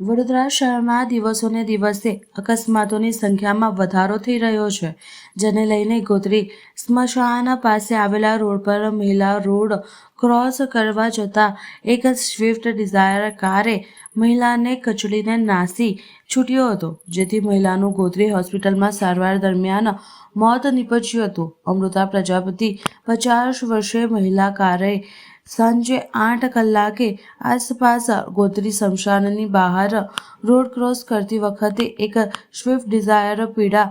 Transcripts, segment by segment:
વડોદરા શહેરમાં દિવસોને દિવસે અકસ્માતોની સંખ્યામાં વધારો થઈ રહ્યો છે, જેને લઈને ગોત્રી સ્મશાન પાસે આવેલા રોડ પર મહિલા રોડ ક્રોસ કરવા જતા એક સ્વિફ્ટ ડિઝાયર કારે મહિલાને કચડીને નાસી છૂટ્યો હતો, જેથી મહિલાનું ગોત્રી હોસ્પિટલમાં સારવાર દરમિયાન મોત નીપજ્યું હતું. અમૃતા પ્રજાપતિ પચાસ વર્ષે મહિલા કારે સાંજે આઠ કલાકે આસપાસ ગોત્રી શમશાનની બહાર રોડ ક્રોસ કરતી વખતે એક સ્વિફ્ટ ડિઝાયર પીડા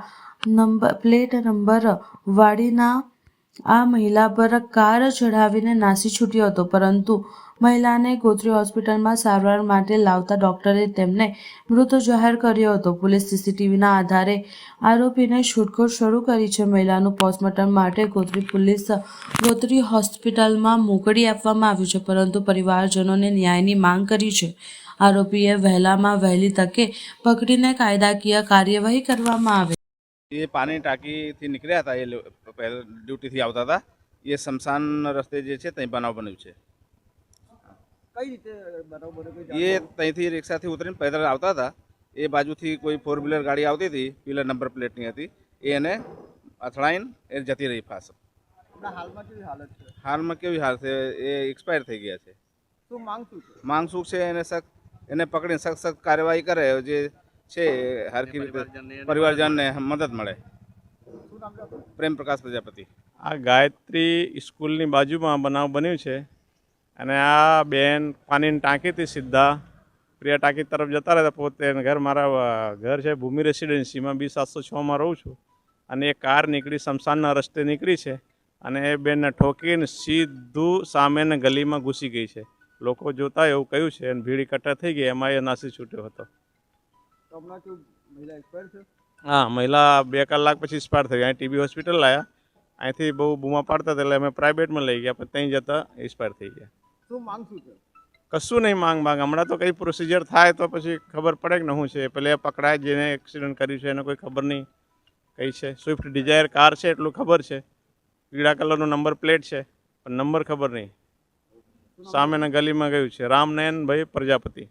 નંબર પ્લેટ નંબર વાળીના આ મહિલા પર કાર ચઢાવીને નાસી છૂટ્યો હતો, પરંતુ મહિલાને ગોત્રી હોસ્પિટલમાં સારવાર માટે લાવતા ડોક્ટરે તેમને મૃત જાહેર કર્યો હતો. પોલીસ સીસીટીવીના આધારે આરોપીને શોધખોળ શરૂ કરી છે. મહિલાનું પોસ્ટમોર્ટમ માટે ગોત્રી પોલીસ ગોત્રી હોસ્પિટલમાં મોકલી આપવામાં આવ્યું છે, પરંતુ પરિવારજનોને ન્યાયની માંગ કરી છે. આરોપીએ વહેલામાં વહેલી તકે પકડીને કાયદાકીય કાર્યવાહી કરવામાં આવે. એ પાણી ટાંકીથી નીકળ્યા હતા એ પહેલા ડ્યુટીથી આવતા હતા. એ શમશાન રસ્તે જે છે ત્યાં બનાવ બન્યું છે. કઈ રીતે બનાવ બન્યો? એ ત્યાંથી રિક્ષાથી ઉતરીને પેદલ આવતા હતા. એ બાજુથી કોઈ ફોર વ્હીલર ગાડી આવતી હતી પીલા નંબર પ્લેટની હતી. એ એને અથડાઈને એ જતી રહી ફાસ હાલમાં કેવી હાલત છે? એ એક્સપાયર થઈ ગયા છે. શું માંગ શું માંગ શું છે? એને સખ્ત એને પકડીને સખ્ત સખ્ત કાર્યવાહી કરે જે છે હરકી રીતે પરિવારજનને મદદ મળે? પ્રેમ પ્રકાશ પ્રજાપતિ. આ ગાયત્રી સ્કૂલની બાજુમાં બનાવ બન્યું છે અને આ બેન પાણીની ટાંકીથી સીધા. પ્રિયા ટાંકી તરફ જતા રહેતા પોતે ઘર મારા ઘર છે ભૂમિ રેસિડેન્સીમાં બી સાતસો છમાં રહું છું. અને એ કાર નીકળી શમશાનના રસ્તે નીકળી છે અને એ બેનને ઠોકીને સીધું સામેના ગલીમાં ઘૂસી ગઈ છે. લોકો જોતા એવું કહ્યું છે અને ભીડ એકઠા થઈ ગઈ એમાં એ નાસી છૂટ્યો હતો. હા મહિલા બે કલાક પછી એક્સપાયર થઈ અહીં ટીબી હોસ્પિટલ લાયા. અહીંથી બહુ બૂમા પાડતા હતા એટલે અમે પ્રાઇવેટમાં લઈ ગયા પણ ત્યાં જતા એક્સપાયર થઈ ગયા. શું માંગ શું છે? કશું નહીં માંગ માંગ. હમણાં તો કંઈ પ્રોસિજર થાય તો પછી ખબર પડે કે ન શું છે. પેલે પકડાય જેને એક્સિડન્ટ કર્યું છે એને કોઈ ખબર નહીં કઈ છે. સ્વિફ્ટ ડિઝાયર કાર છે એટલું ખબર છે. પીળા કલરનો નંબર પ્લેટ છે પણ નંબર ખબર નહીં. સામેના ગલીમાં ગયું છે. રામનયનભાઈ પ્રજાપતિ.